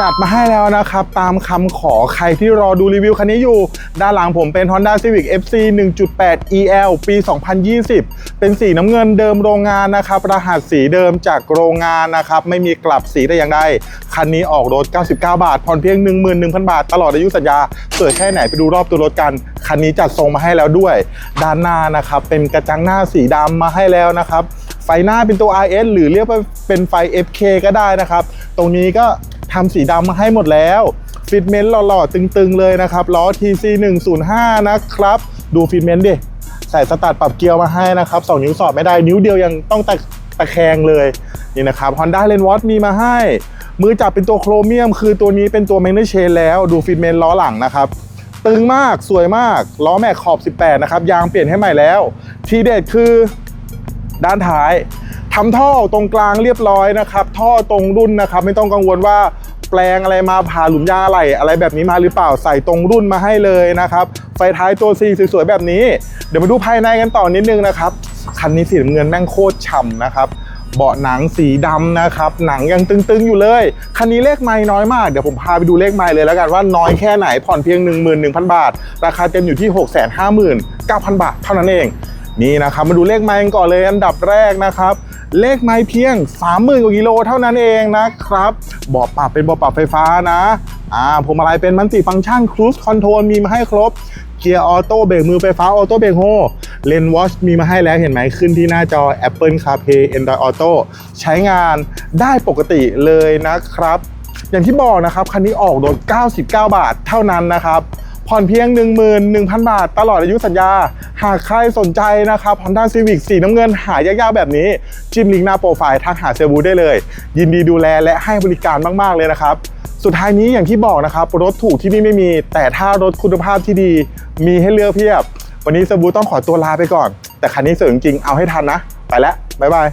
จัดมาให้แล้วนะครับ ตามคำขอใครที่รอดูรีวิวคันนี้อยู่ ด้านหลังผมเป็น Honda Civic FC 1.8 EL ปี 2020 เป็นสีน้ำเงินเดิมโรงงานนะครับ รหัสสีเดิมจากโรงงานนะครับ ไม่มีกลับสีแต่อย่างใด คันนี้ออกรถ 99 บาท ผ่อนเพียง 11,000 บาท ตลอดอายุสัญญาสวยแค่ไหนไปดูรอบตัวรถกัน คันนี้จัดทรงมาให้แล้วด้วย ด้านหน้านะครับ เป็นกระจังหน้าสีดำมาให้แล้วนะครับ ไฟหน้าเป็นตัว RS หรือเรียกว่าเป็นไฟ FK ก็ได้นะครับ ตรงนี้ก็ทำสีดำมาให้หมดแล้ว ฟิตเมนต์หล่อๆ ตึงๆ เลยนะครับล้อ TC 105นะครับ ดูฟิตเมนต์ดิ ใส่สตาร์ทปรับเกียร์มาให้นะครับ 2 นิ้วสอดไม่ได้นิ้วเดียวยังต้องตะตะแคงเลยนี่นะครับ Honda l e n w a t มีมาให้ มือจับเป็นตัวโครเมียม คือตัวนี้เป็นตัว m a g n e t Chain แล้วดูฟิตเมนต์ล้อหลังนะครับตึงมากสวยมากล้อแม็กขอบ 18 นะครับ ยางเปลี่ยนให้ใหม่แล้ว ทีเด็ดคือ ด้านท้ายทำท่อตรงกลางเรียบร้อยนะครับ ท่อตรงรุ่นนะครับ ไม่ต้องกังวลว่าแปลงอะไรมาผ่าหลุมยาอะไรอะไรแบบนี้มาหรือเปล่าใส่ตรงรุ่นมาให้เลยนะครับไฟท้ายตัว C สวยๆแบบนี้ เดี๋ยวมาดูภายในกันต่อนิดนึงนะครับคันนี้สีน้ำเงินแม่งโคตรฉ่ำนะครับเบาะหนังสีดำนะครับ หนังยังตึงๆอยู่เลย คันนี้เลขไม่น้อยมาก เดี๋ยวผมพาไปดูเลขไม่เลยแล้วกันว่าน้อยแค่ไหนผ่อนเพียง 11,000 บาท ราคาเต็มอยู่ที่ 659,000 บาทเท่านั้นเอง นี่นะครับมาดูเลขไมล์กันก่อนเลยอันดับแรกนะครับ เลขไมล์เพียง 30,000กว่ากิโลเท่านั้นเองนะครับบาะปรับเป็นบาะปรับไฟฟ้านะอ่าพวงมาลัยเป็นมันติฟังก์ชันครู e คอนโทรลมีมาให้ครบเกียร์ออโต้เบรกมือไฟฟ้าออโต้เบรกโฮเลนวอชมีมาให้แล้วเห็นไหมขึ้นที่หน้าจอ Apple CarPlay Android Auto ใช้งานได้ปกติเลยนะครับ อย่างที่บอกนะครับ คันนี้ออกรถ99 บาทเท่านั้นนะครับ ผ่อนเพียง 11,000 บาท ตลอดอายุสัญญา หากใครสนใจนะครับ Honda Civic สีน้ำเงินหายากๆแบบนี้ จิ้มลิงก์หน้าโปรไฟล์ทักหาเซลบูได้เลย ยินดีดูแลและให้บริการมาก ๆ เลยนะครับสุดท้ายนี้อย่างที่บอกนะครับ รถถูกที่นี่ไม่มี แต่ถ้ารถคุณภาพที่ดี มีให้เลือกเพียบ วันนี้เซบูต้องขอตัวลาไปก่อน แต่คันนี้สวยจริงๆเอาให้ทันนะ ไปแล้วบ๊ายบาย